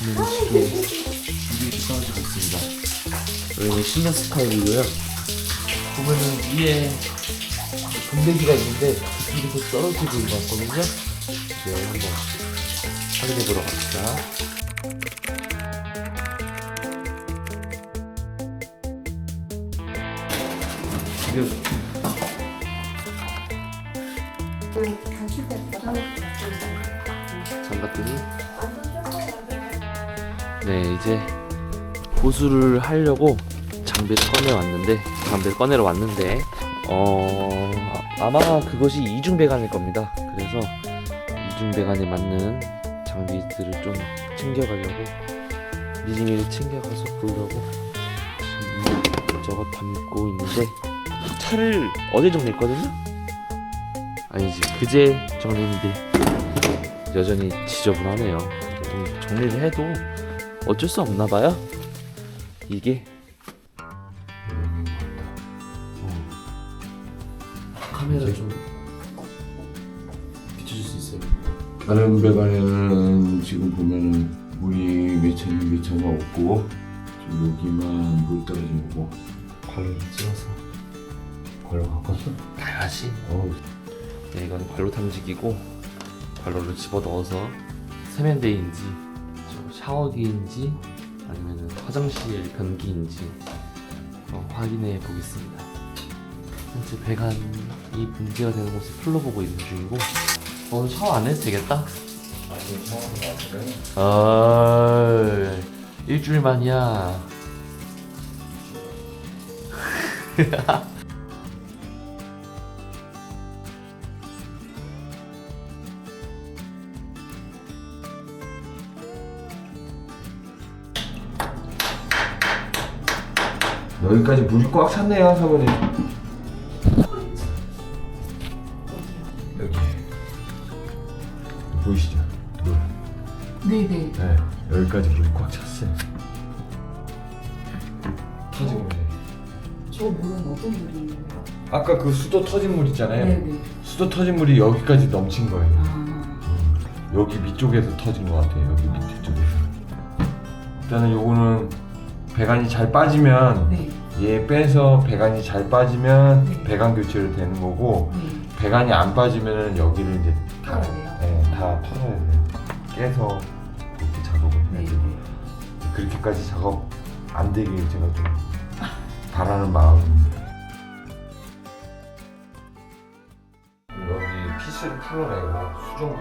보시면 쉽게 이게 떨어지고 있습니다. 여기는 신경 스카이고요. 보면은 위에 금대기가 있는데 이렇게 떨어지고 같거든요. 네, 한번 확인해 보러 갑시다. 지금 장갑 들이 네 이제 보수를 하려고 장비를 꺼내 왔는데 장비를 꺼내러 왔는데 어 아마 그것이 이중 배관일 겁니다. 그래서 이중 배관에 맞는 장비들을 좀 챙겨가려고 미리미리 챙겨가서 보려고 지금 이것저것 담고 있는데 차를 어제 정리했거든요. 아니지 그제 정리했는데 여전히 지저분하네요. 좀 정리를 해도 어쩔 수 없나 봐요. 이게 카메라 좀 비춰줄 수 있어요? 다른 배관에는 지금 보면은 물이 맺혀있는 맺혀가 없고 지금 여기만 물 떨어진 거고 발로 찍어서 걸로 바꿨어? 당연하지. 어 네, 이건 발로 탐지기고 발로를 집어 넣어서 세면대인지 저 샤워기인지 아니면 화장실 변기인지 어, 확인해 보겠습니다. 현재 배관이 문제가 되는 곳을 풀러보고 있는 중이고 어, 오늘 샤워 안 해도 되겠다. 아니 아 일주일 만이야. 여기까지 물이 꽉 찼네요 사모님 여기 보이시죠? 물. 네네. 네 여기까지 물이 꽉 찼어요 터진 물이 저 물은 어떤 물이에요? 아까 그 수도 터진 물 있잖아요 네네. 수도 터진 물이 여기까지 넘친 거예요 아, 여기 밑쪽에서 터진 것 같아요. 여기 밑에 쪽에서. 일단은 요거는 배관이 잘 빠지면 네. 얘 빼서 배관이 잘 빠지면 네. 배관 교체를 되는 거고 네. 배관이 안 빠지면은 여기를 이제 다, 털어야 돼요? 네, 다 털어야 돼요. 깨서 이렇게 작업을 해야 네. 되고 그렇게까지 작업 안 되길 제가 좀 바라는 마음입니다. 여기 피스를 풀어내고 수정구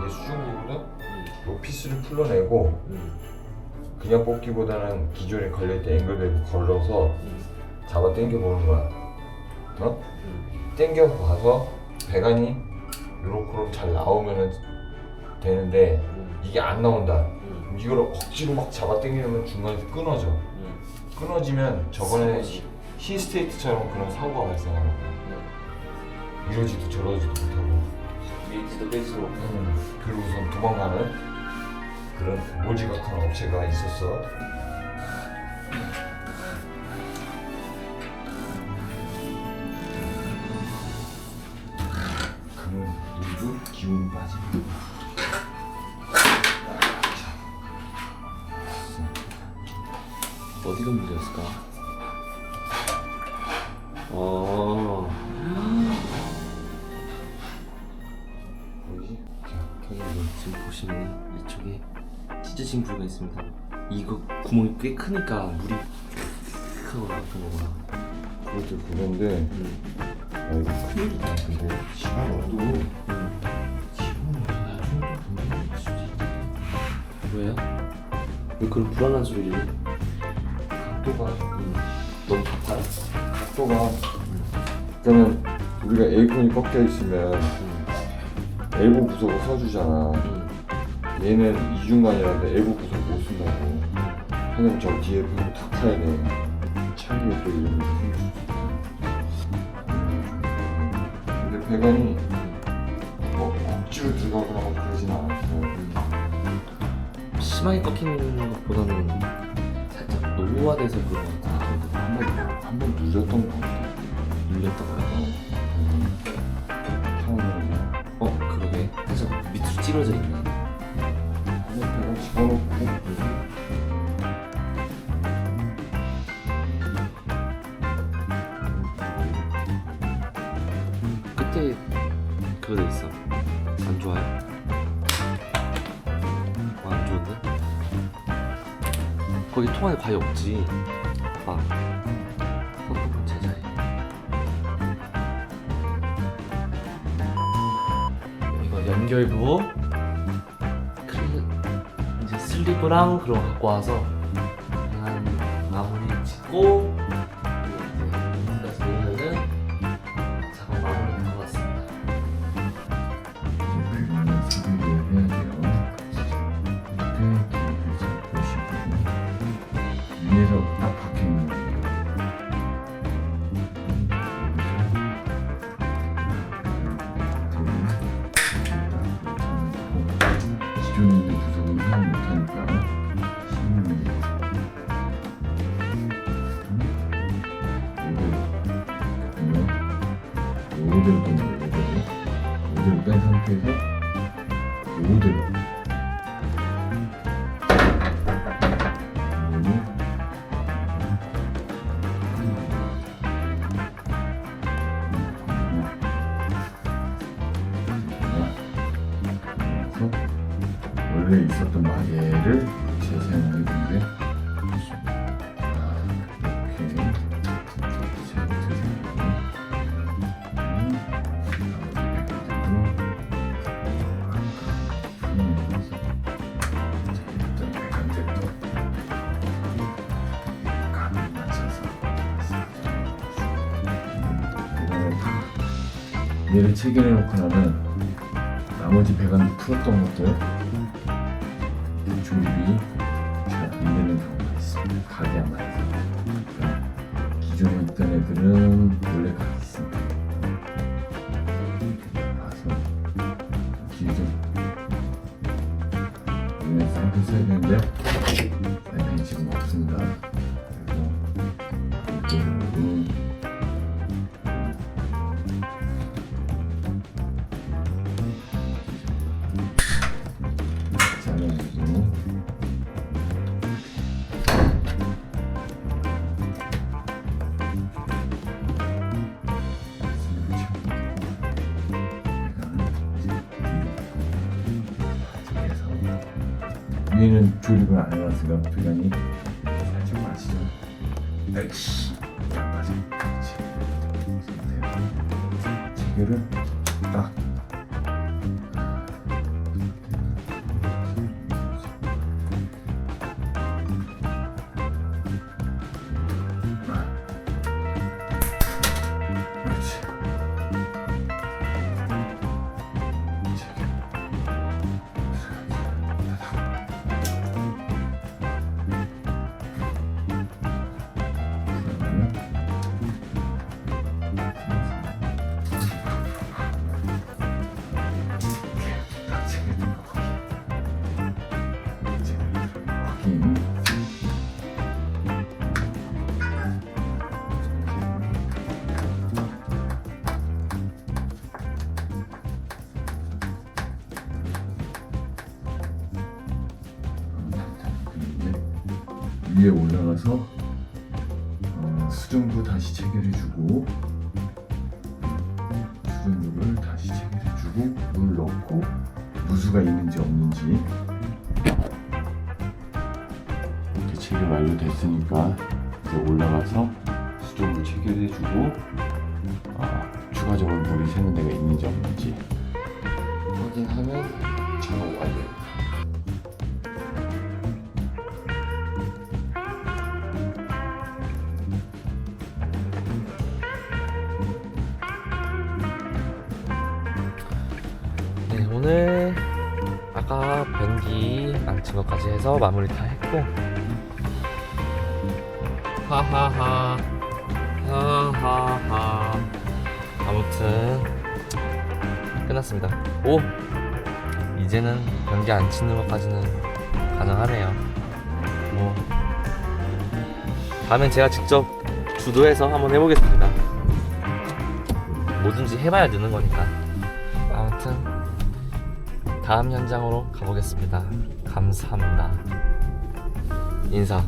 이게 수정구거든. 요 피스를 풀어내고 그냥 뽑기보다는 기존에 걸려있던 앵글베이브 걸러서 잡아 당겨 보는 거야. 어? 당겨 봐서 배관이 요렇게 잘 나오면은 되는데 이게 안 나온다. 이걸 억지로 막 잡아 당기면 중간에서 끊어져. 끊어지면 저번에 히스테이트처럼 그런 사고가 발생하는 거야. 이러지도 저러지도 못하고. 밀지도 못하고 음, 그리고선 도망가는 그런 몰지각한 업체가 있었어. 그는 일부 기운이 빠집니다. 어디가 문제였을까? 어. 보이지? 지금 보시면 이쪽에 부위가 있습니다. 이거 구멍이 꽤 크니까 물이 하고 나왔던 거구나. 그것도 그건데, 음. 아 이거 큰일이다. 근데 시간도 음. 왜요? 왜 그런 불안한 소리를? 해? 각도가 음. 너무 가파요? 각도가 일단은 우리가 에어컨이 꺾여 있으면 음. 엘보 부속을 써주잖아. 음. 얘는 이중간이라는데 엘보 부속 못 쓴다고. 하면 저 뒤에 벽을 다 파야 돼. 차이에 또 이런. 근데 배관이 뭐 억지로 들어가거나 뭐 그러진 않았어요. 심하게 꺾이는 것보다는 살짝 노후화돼서 그런 것 같은데 한번 한번 눌렸던 거 같아. 눌렸던 거야? 타운에서 어 그러게 살짝 밑으로 찌러져 있네 끝에 그거 돼 있어. 안 좋아요? 어, 안 좋은데? 거기 통 안에 과일 없지. 봐. 어, 제자리. 이거 연결부. 슬리브랑 그런 거 갖고 와서 그냥 마무리 짓고 여기까지 놓으면은 작업 마무리 된 것 같습니다. 위에서 딱 5대를 뺀 거거든요. 5대를 뺀 상태에서 요거대로 원래 있었던 마개를 재생하게 되는데 얘를 체결해 놓고 나면 나머지 배관 풀었던 것들 조립이 잘 안 되는 경우가 있습니다. 가게 안 맞아서. 위에는 조립을 안 해놨으니까 배관이 살짝 빠지죠. 에이씨, 안 빠져. 그렇지. 체결을 딱 위에 올라가서 어, 수정도 다시 체결해주고 수정도를 다시 체결해주고 물 넣고 누수가 있는지 없는지 이렇게 체결 완료됐으니까 이제 올라가서 수정도 체결해주고 아, 추가적으로 물이 새는 데가 있는지 없는지 확인하면 작업 완료. 오늘 아까 변기 망친 것까지 해서 마무리 다 했고. 하하하 하하하. 아무튼 끝났습니다. 오! 이제는 변기 안 치는 것까지는 가능하네요. 뭐 다음엔 제가 직접 주도해서 한번 해보겠습니다. 뭐든지 해봐야 느는 거니까 다음 현장으로 가보겠습니다. 감사합니다. 인사.